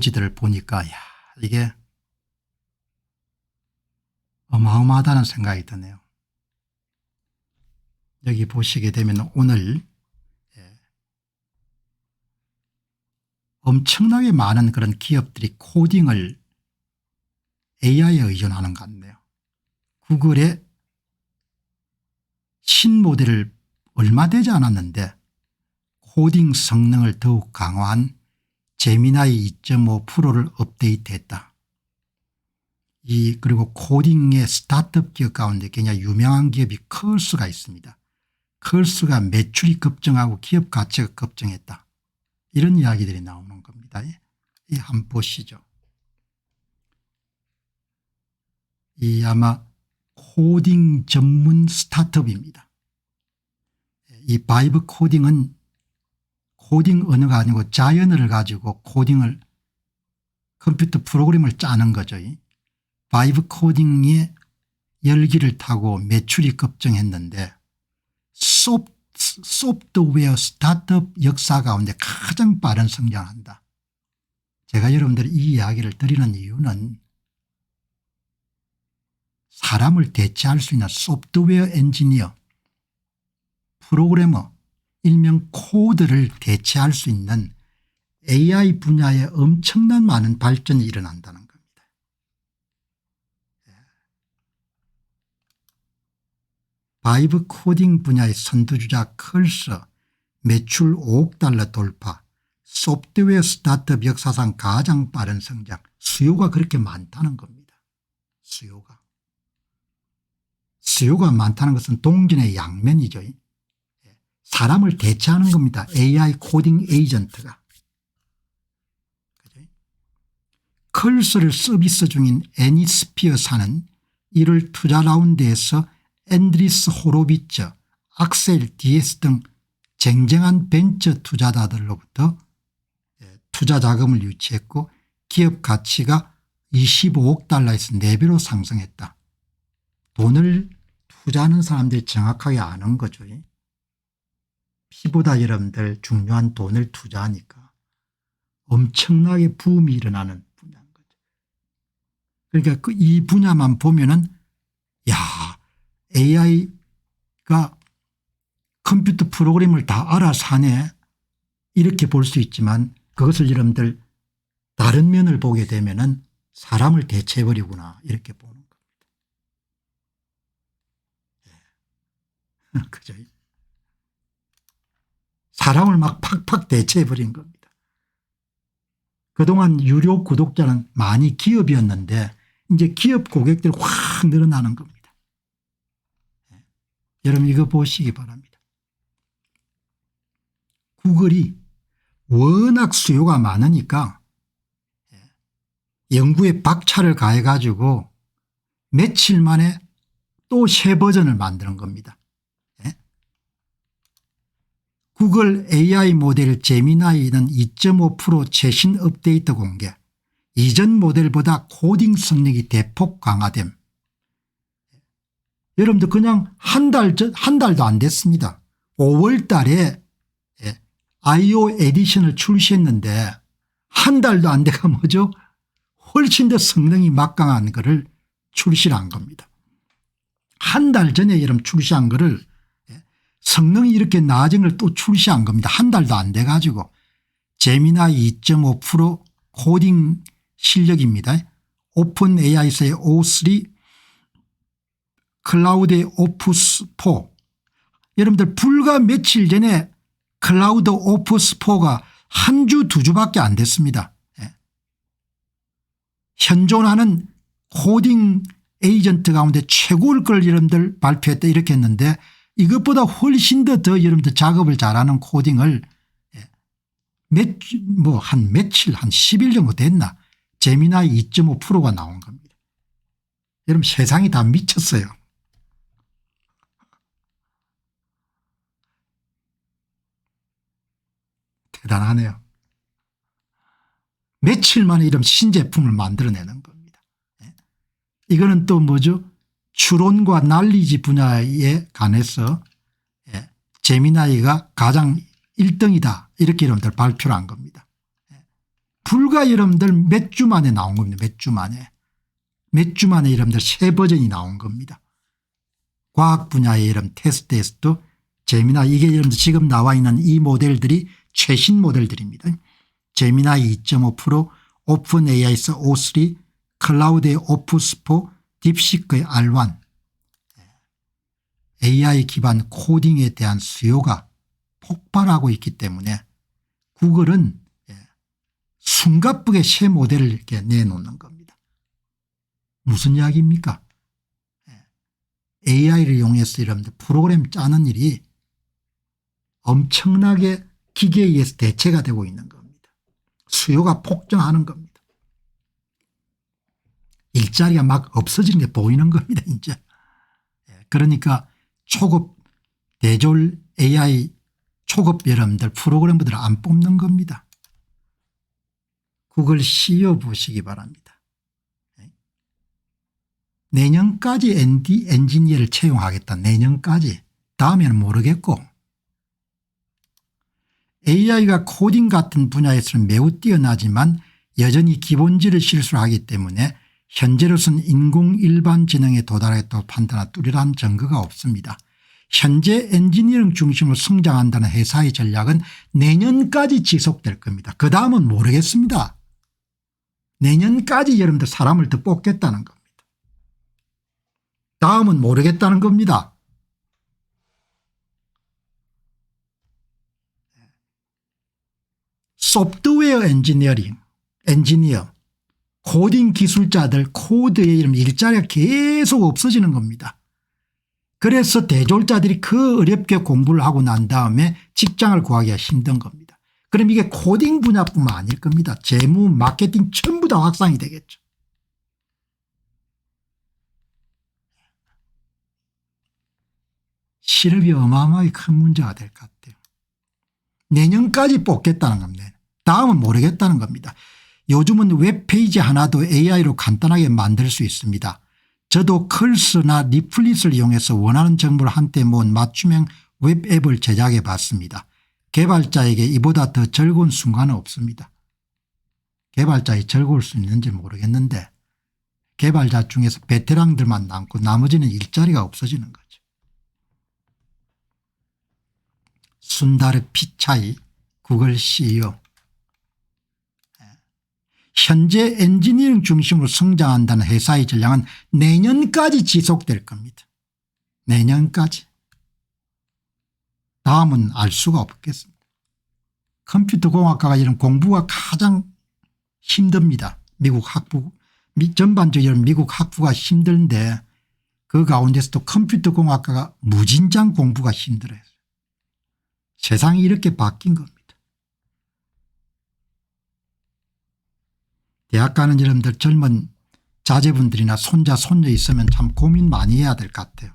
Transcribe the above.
지들을 보니까 야 이게 어마어마하다는 생각이 드네요. 여기 보시게 되면 오늘 예, 엄청나게 많은 그런 기업들이 코딩을 AI에 의존하는 것 같네요. 구글의 신모델을 얼마 되지 않았는데 코딩 성능을 더욱 강화한 제미나이 2.5 프로를 업데이트했다. 이 그리고 코딩의 스타트업 기업 가운데 굉장히 유명한 기업이 클수가 있습니다. 클수가 매출이 급증하고 기업 가치가 급증했다. 이런 이야기들이 나오는 겁니다. 이 한번 보시죠. 이 아마 코딩 전문 스타트업입니다. 이 바이브 코딩은 코딩 언어가 아니고 자연어를 가지고 코딩을 컴퓨터 프로그램을 짜는 거죠. 바이브 코딩의 열기를 타고 매출이 급증했는데 소프, 소프트웨어 스타트업 역사 가운데 가장 빠른 성장한다. 제가 여러분들 이 이야기를 드리는 이유는 사람을 대체할 수 있는 소프트웨어 엔지니어 프로그래머 일명 코드를 대체할 수 있는 AI 분야에 엄청난 많은 발전이 일어난다는 겁니다. 예. 바이브 코딩 분야의 선두주자 컬서 매출 5억 달러 돌파 소프트웨어 스타트업 역사상 가장 빠른 성장 수요가 그렇게 많다는 겁니다. 수요가. 수요가 많다는 것은 동전의 양면이죠. 사람을 대체하는 겁니다. AI 코딩 에이전트가. 컬스를 서비스 중인 애니스피어 사는 1월 투자 라운드에서 앤드리스 호로비처, 악셀 디에스 등 쟁쟁한 벤처 투자자들로부터 예, 투자 자금을 유치했고 기업 가치가 25억 달러에서 4배로 상승했다. 돈을 투자하는 사람들이 정확하게 아는 거죠. 피보다 여러분들 중요한 돈을 투자하니까 엄청나게 부음이 일어나는 분야인 거죠. 그러니까 그 이 분야만 보면은 야 AI가 컴퓨터 프로그램을 다 알아서 하네 이렇게 볼 수 있지만 그것을 여러분들 다른 면을 보게 되면은 사람을 대체해버리구나 이렇게 보는 겁니다. 예. 그죠? 사람을 막 팍팍 대체해버린 겁니다. 그동안 유료 구독자는 많이 기업이었는데 이제 기업 고객들이 확 늘어나는 겁니다. 예. 여러분 이거 보시기 바랍니다. 구글이 워낙 수요가 많으니까 예. 연구에 박차를 가해 가지고 며칠 만에 또 새 버전을 만드는 겁니다. 구글 AI 모델 제미나이는 2.5% 최신 업데이트 공개 이전 모델보다 코딩 성능이 대폭 강화됨 여러분들 그냥 한 달 전, 한 달도 안 됐습니다. 5월 달에 예, 에디션을 출시했는데 한 달도 안 돼가 뭐죠? 훨씬 더 성능이 막강한 거를 출시를 한 겁니다. 한 달 전에 여러분 출시한 거를 성능이 이렇게 나아진 걸또 출시한 겁니다. 한 달도 안 돼 가지고 제미나이 2.5% 코딩 실력입니다. 오픈 AI에서의 O3 클라우드의 오프스 4 여러분들 불과 며칠 전에 클라우드 오프스 4가 한 주 두 주밖에 안 됐습니다. 예. 현존하는 코딩 에이전트 가운데 최고일 걸 여러분들 발표했다 이렇게 했는데 이것보다 훨씬 더, 더 여러분들 작업을 잘하는 코딩을 예, 몇, 뭐, 한 며칠, 한 10일 정도 됐나. 재미나이 2.5%가 나온 겁니다. 여러분 세상이 다 미쳤어요. 대단하네요. 며칠 만에 이런 신제품을 만들어내는 겁니다. 예. 이거는 또 뭐죠? 추론과 난리지 분야에 관해서 예, 제미나이가 가장 1등이다 이렇게 여러분들 발표를 한 겁니다. 예, 불과 여러분들 몇 주 만에 나온 겁니다. 몇 주 만에. 몇 주 만에 여러분들 새 버전이 나온 겁니다. 과학 분야의 이런 테스트에서도 재미나 이게 여러분들 지금 나와 있는 이 모델들이 최신 모델들입니다. 제미나이 2.5 프로, 오픈 AI에서 O3, 클라우드의 오프스포, 딥시크의 R1 AI 기반 코딩에 대한 수요가 폭발하고 있기 때문에 구글은 예, 숨가쁘게 새 모델을 이렇게 내놓는 겁니다. 무슨 이야기입니까? AI를 이용해서 여러분들 프로그램 짜는 일이 엄청나게 기계에 의해서 대체가 되고 있는 겁니다. 수요가 폭증하는 겁니다. 일자리가 막 없어지는 게 보이는 겁니다. 이제. 예, 그러니까 초급 대졸 AI 초급 여러분들 프로그램들을 안 뽑는 겁니다. 그걸 씌워 보시기 바랍니다. 예. 내년까지 ND 엔지니어를 채용하겠다. 내년까지. 다음에는 모르겠고 AI가 코딩 같은 분야에서는 매우 뛰어나지만 여전히 기본질을 실수를 하기 때문에 현재로서는 인공 일반 지능에 도달하겠다고 판단할 뚜렷한 증거가 없습니다. 현재 엔지니어링 중심으로 성장한다는 회사의 전략은 내년까지 지속될 겁니다. 그 다음은 모르겠습니다. 내년까지 여러분들 사람을 더 뽑겠다는 겁니다. 다음은 모르겠다는 겁니다. 소프트웨어 엔지니어링, 엔지니어, 코딩 기술자들 코드의 이름 일자리가 계속 없어지는 겁니다. 그래서 대졸자들이 그 어렵게 공부를 하고 난 다음에 직장을 구하기가 힘든 겁니다. 그럼 이게 코딩 분야뿐만 아닐 겁니다. 재무, 마케팅 전부 다 확산이 되겠죠. 실업이 어마어마하게 큰 문제가 될 것 같아요. 내년까지 뽑겠다는 겁니다. 다음은 모르겠다는 겁니다. 요즘은 웹페이지 하나도 AI로 간단하게 만들 수 있습니다. 저도 클스나 리플릿을 이용해서 원하는 정보를 한때 모은 맞춤형 웹앱을 제작해 봤습니다. 개발자에게 이보다 더 즐거운 순간은 없습니다. 개발자이 즐거울 수 있는지 모르겠는데 개발자 중에서 베테랑들만 남고 나머지는 일자리가 없어지는 거죠. 순다르 피차이 구글 CEO 현재 엔지니어링 중심으로 성장한다는 회사의 전략은 내년까지 지속될 겁니다. 내년까지. 다음은 알 수가 없겠습니다. 컴퓨터 공학과가 이런 공부가 가장 힘듭니다. 미국 학부 전반적으로 미국 학부가 힘든데 그 가운데서도 컴퓨터 공학과가 무진장 공부가 힘들어요. 세상이 이렇게 바뀐 겁니다. 대학 가는 여러분들 젊은 자제분들이나 손자 손녀 있으면 참 고민 많이 해야 될 것 같아요.